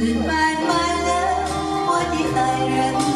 Goodbye, my love, what did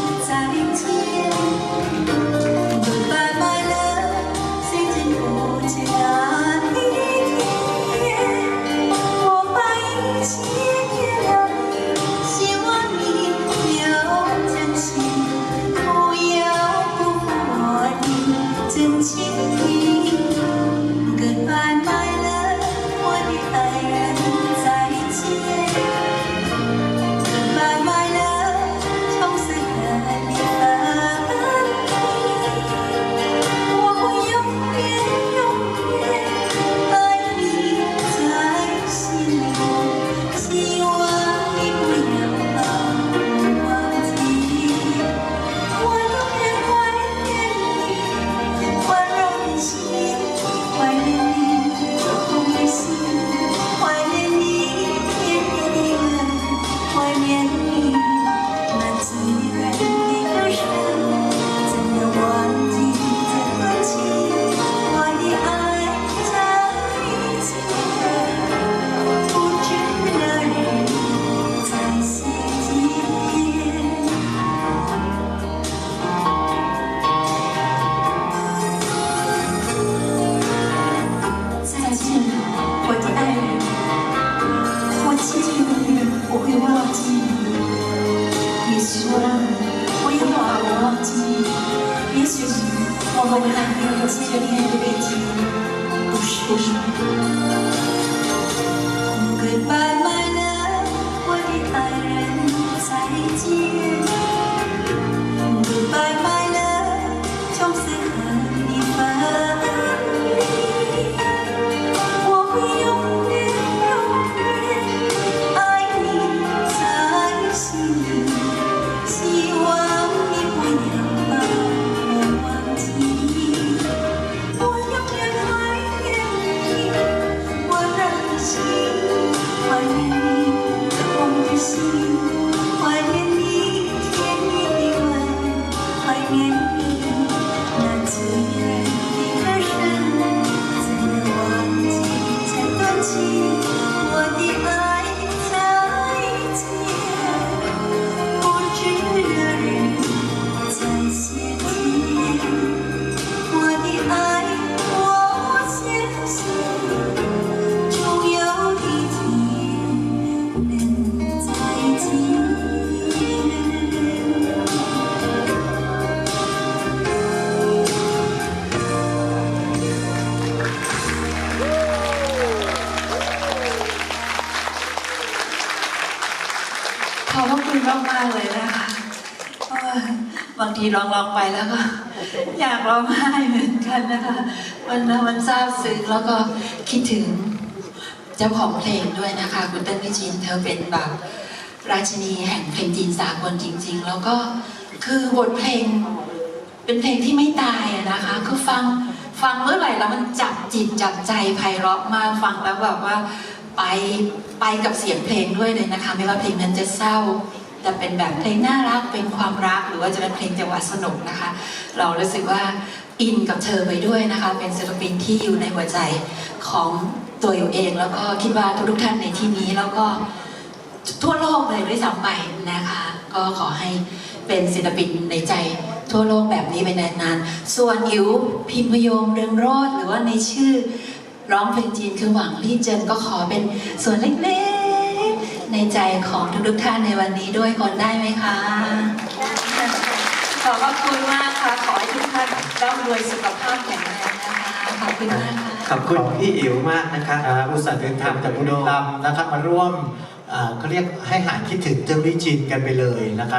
我们两个有见面的日子，不是不是？Goodbye my love，我的爱人，再见。 ขอบพระคุณมากมากๆเลยนะคะบางทีร้องร้องไปแล้วก็ อยากร้องไห้เหมือนกันนะคะ มันมันซาบซึ้งแล้วก็คิดถึงเจ้าของเพลงด้วยนะคะ คุณเต้นวิจินเธอเป็นแบบราชินีแห่งเพลงจีนสากลจริง ๆ แล้วก็คือบทเพลงเป็นเพลงที่ไม่ตายนะคะ คือฟังฟังเมื่อไหร่แล้วมันจับจิตจับใจไพเราะมากฟังแล้วแบบว่า ไปไปกับเสียงเพลงด้วยเลยนะคะ ไม่ว่าเพลงนั้นจะเศร้าแต่เป็นแบบเพลงน่ารักเป็นความรักหรือว่าจะเป็นเพลงจังหวะสนุกนะคะ เรารู้สึกว่าอินกับเธอไปด้วยนะคะ เป็นศิลปินที่อยู่ในหัวใจของตัวอยู่เอง แล้วก็คิดว่าทุกท่านในที่นี้แล้วก็ทั่วโลกเลยด้วยซ้ำไปนะคะ ก็ขอให้เป็นศิลปินในใจทั่วโลกแบบนี้ไปนานๆส่วนอิ๋วพิมพยงเรืองโรจน์หรือว่าในชื่อ ร้องเพลงจีนคือหวังลี่เจินก็ขอเป็นส่วนเล็กๆ ในใจของทุกๆท่านในวันนี้ด้วยคนได้ไหมคะ ขอบพระคุณมากค่ะ ขอให้ทุกท่านร่ำรวยสุขภาพแข็งแรงนะคะขอบคุณมากค่ะขอบคุณพี่อิ๋วมากนะครับครับอุตส่าห์เดินทางจากบุรีรัมย์นะครับมาร่วมอ่าเขาเรียกให้หายคิดถึงเจ้าวิจินกันไปเลยนะครับ